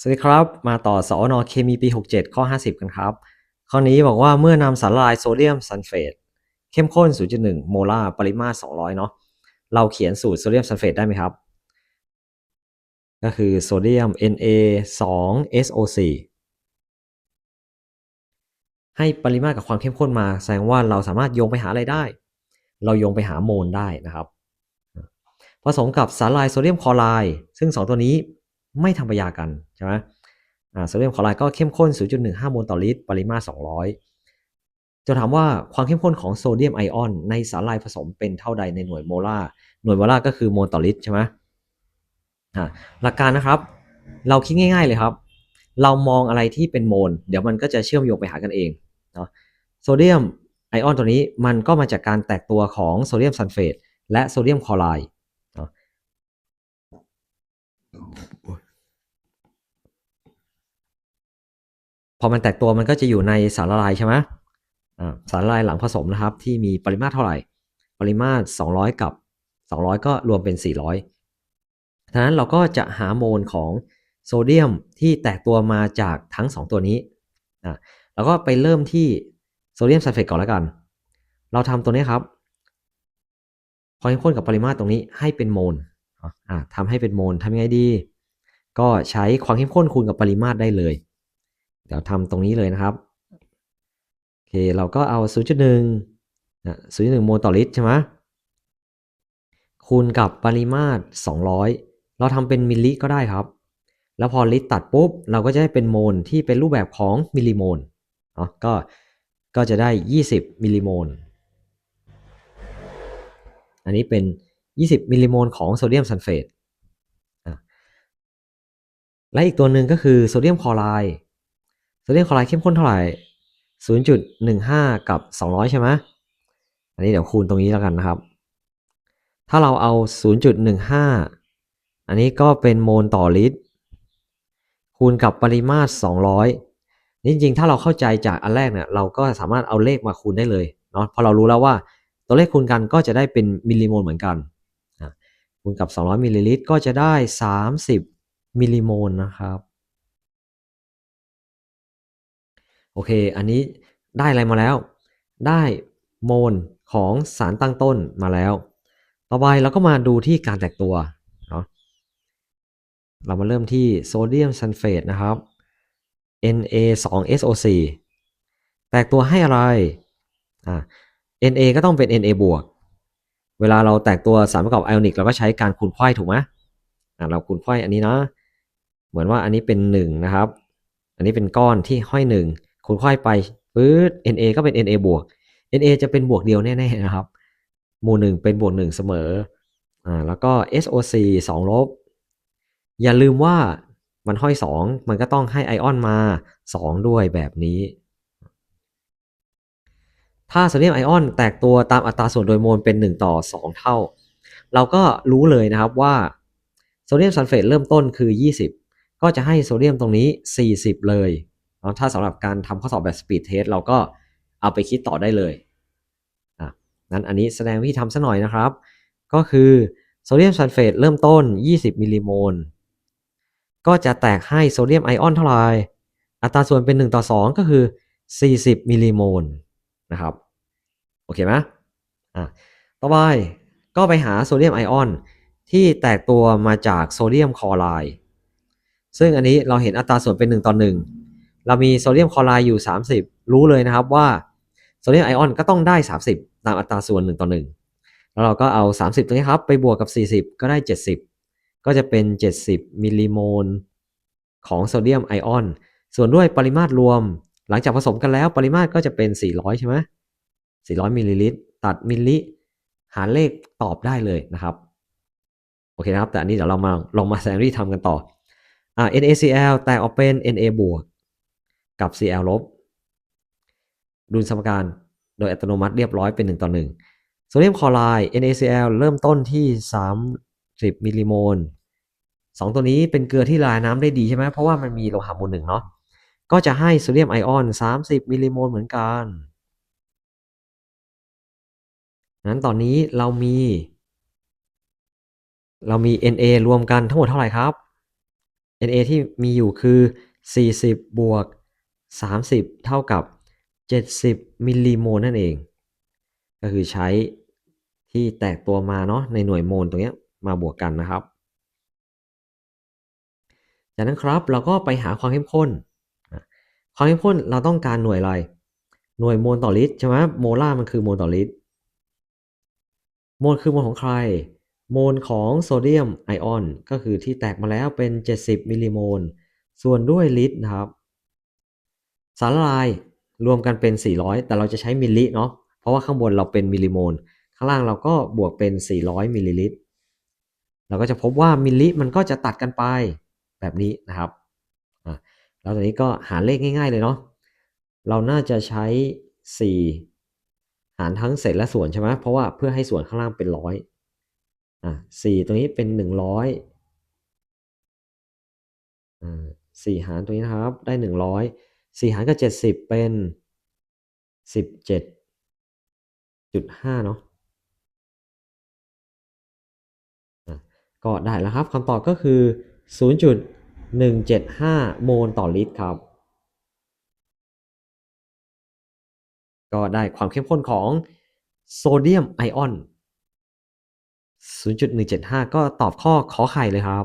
สวัสดีครับ มาต่อสอนอเคมีปี 67 ข้อ 50 กันครับ ข้อนี้บอกว่าเมื่อนำสารละลายโซเดียมซัลเฟตเข้มข้น 0.1 โมลาร์ปริมาตร 200 เนาะเราเขียนสูตรโซเดียมซัลเฟตได้ไหมครับ ก็คือโซเดียม Na2SO4 ให้ปริมาตรกับความเข้มข้นมา แสดงว่าเราสามารถโยงไปหาอะไรได้ เราโยงไปหาโมลได้นะครับ ผสมกับสารละลายโซเดียมคลอไรด์ซึ่ง 2 ตัวนี้ ไม่ทำปฏิกิริยากันใช่ไหมโซเดียมคลอไรด์ก็เข้มข้น 0.15 โมลต่อลิตร ปริมาตร 200 จะถามว่าความเข้มข้นของโซเดียมไอออนในสารละลายผสมเป็นเท่าใดในหน่วยโมลาร์หน่วยโมลาร์ก็คือโมลต่อลิตรใช่ไหมหลักการนะครับ เราคิดง่าย ๆเลยครับ เรามองอะไรที่เป็นโมล เดี๋ยวมันก็จะเชื่อมโยงไปหากันเองเนาะโซเดียมไอออนตัวนี้มันก็มาจากการแตกตัวของโซเดียมซัลเฟตและโซเดียมคลอไรด์เนาะ พอมันแตกตัวมันก็จะอยู่ในสารละลายใช่ไหมสารละลายหลังผสมนะครับ ที่มีปริมาตรเท่าไหร่ ปริมาตร 200 กับ 200 ก็รวมเป็น 400ฉะนั้นเราก็จะหาโมลของโซเดียมที่แตกตัวมาจากทั้ง 2 ตัวนี้อ่าเราก็ไปเริ่มที่โซเดียมซัลเฟตก่อนแล้วกัน เราทำตัวนี้ครับความเข้มข้นกับปริมาตรตรงนี้ให้เป็นโมลอ่าทำให้เป็นโมลทำยังไงดี ก็ใช้ความเข้มข้นคูณกับปริมาตรได้เลย เดี๋ยวทำตรงนี้เลยนะครับโอเคเราก็เอา 0.1นะ0.1โมลต่อลิตรใช่ไหมคูณกับปริมาตร 200 เราทำเป็นมิลลิก็ได้ครับ แล้วพอลิตรตัดปุ๊บ เราก็จะได้เป็นโมลที่เป็นรูปแบบของมิลลิโมลเนาะก็ก็จะได้ 20 มิลลิโมล อันนี้เป็น 20 มิลลิโมลของโซเดียมซัลเฟตและอีกตัวหนึ่งก็คือโซเดียมคลอไรด์ โซเดียมคลอไรด์เข้มข้นเท่าไหร่ 0.15 กับ 200 ใช่ไหมอันนี้เดี๋ยวคูณตรงนี้แล้วกันนะครับ ถ้าเราเอา 0.15 อันนี้ก็เป็นโมลต่อลิตร คูณกับปริมาตร 200 นี่จริงๆ ถ้าเราเข้าใจจากอันแรกเนี่ยเราก็สามารถเอาเลขมาคูณได้เลยเนาะพอเรารู้แล้วว่าตัวเลขคูณกันก็จะได้เป็นมิลลิโมลเหมือนกันคูณกับ 200 มิลลิลิตรก็จะได้ 30 มิลลิโมลนะครับ โอเค อันนี้ได้อะไรมาแล้ว ได้โมลของสารตั้งต้นมาแล้ว ต่อไปเราก็มาดูที่การแตกตัวเนาะเรามาเริ่มที่โซเดียมซัลเฟตนะครับ Na2SO4 แตกตัวให้อะไรอ่า Na ก็ต้องเป็น Na บวก เวลาเราแตกตัวสารประกอบไอออนิกเราก็ใช้การคูณไขว้ถูกไหมอ่าเราคูณไขว้อันนี้นะ เหมือนว่าอันนี้เป็น1นะครับ อันนี้เป็นก้อนที่ห้อย1 คูณไขว้ไปปื๊ด Na ก็เป็น Na บวก Na จะเป็นบวกเดียวแน่ๆนะครับ หมู่1เป็นบวก1เสมอ อ่า แล้วก็ SO4 2ลบ อย่าลืมว่ามันห้อย 2 มันก็ต้องให้ไอออนมา 2 ด้วยแบบนี้ ถ้าโซเดียมไอออนแตกตัวตามอัตราส่วนโดยโมลเป็น 1 ต่อ 2 เท่า เราก็รู้เลยนะครับว่าโซเดียมซัลเฟตเริ่มต้นคือ 20 ก็จะให้โซเดียมตรงนี้ 40 เลยเนาะ ถ้าสำหรับการทำข้อสอบแบบสปีดเทสเราก็เอาไปคิดต่อได้เลยอะนั้นอันนี้แสดงวิธีทำซะหน่อยนะครับ ก็คือโซเดียมซัลเฟตเริ่มต้น 20 มิลลิโมล ก็จะแตกให้โซเดียมไอออนเท่าไหร่อัตราส่วนเป็น 1 ต่อ 2 ก็คือ 40 มิลลิโมลนะครับ โอเคไหมอะต่อไปก็ไปหาโซเดียมไอออนที่แตกตัวมาจากโซเดียมคลอไรด์ซึ่งอันนี้เราเห็นอัตราส่วนเป็น 1 ต่อ 1 เรามีโซเดียมคลอไรด์อยู่ 30 รู้เลยนะครับว่าโซเดียมไอออนก็ต้องได้ 30 ตามอัตราส่วน 1 ต่อ 1 แล้วเราก็เอา 30ตรงนี้ครับ ไปบวกกับ 40 ก็ได้ 70 ก็จะเป็น 70 มิลลิโมลของโซเดียมไอออน ส่วนด้วยปริมาตรรวม หลังจากผสมกันแล้วปริมาตรก็จะเป็น 400 ใช่ไหม400 มิลลิลิตร ตัดมิลลิ หารเลขตอบได้เลยนะครับ โอเคนะครับ แต่อันนี้เดี๋ยวเรามาลองมาแซงที่ทำกันต่ออ่า NaCl แตกออกเป็น Na บวก กับ Cl ลบ ดุลสมการโดยอัตโนมัติเรียบร้อยเป็น 1 ต่อ 1 โซเดียมคลอไรด์ NaCl เริ่มต้นที่ 30 มิลลิโมลสองตัวนี้เป็นเกลือที่ละลายน้ำได้ดีใช่ไหมเพราะว่ามันมีโลหะมูลหนึ่งเนาะ ก็จะให้โซเดียมไอออน 30 มิลลิโมลเหมือนกันนั้นตอนนี้เรามี เรามี Na รวมกันทั้งหมดเท่าไหร่ครับ Na ที่มีอยู่คือ 40 บวก 30 เท่ากับ 70มิลลิโมลนั่นเอง ก็คือใช้ที่แตกตัวมาเนาะในหน่วยโมลตรงนี้มาบวกกันนะครับ จากนั้นครับเราก็ไปหาความเข้มข้น ความเข้มข้นเราต้องการหน่วยอะไร หน่วยโมลต่อลิตรใช่ไหมโมล่ามันคือโมลต่อลิตร โมลคือโมลของใคร โมลของโซเดียมไอออน ก็คือที่แตกมาแล้วเป็น 70มิลลิโมลส่วนด้วยลิตรนะครับ สารละลายรวมกันเป็น 400 แต่เราจะใช้มิลลิเนาะ เพราะว่าข้างบนเราเป็นมิลลิโมล ข้างล่างเราก็บวกเป็น 400 มิลลิลิตร เราก็จะพบว่ามิลลิมันก็จะตัดกันไปแบบนี้นะครับ แล้วตอนนี้ก็หารเลขง่าย ๆ เลยเนาะ เราน่าจะใช้ 4 หารทั้งเศษและส่วนใช่ไหมเพราะว่าเพื่อให้ส่วนข้างล่างเป็นร้อยอะ4ตรงนี้เป็น100อ่า4หารตรงนี้นะครับ ได้100 4 หารกับ 70 เป็น 17.5 เนาะอะก็ได้แล้วครับคำตอบก็คือ 0.175 โมลต่อลิตรครับ ก็ได้ความเข้มข้นของโซเดียมไอออน 0.175 ก็ตอบข้อขอไข่เลยครับ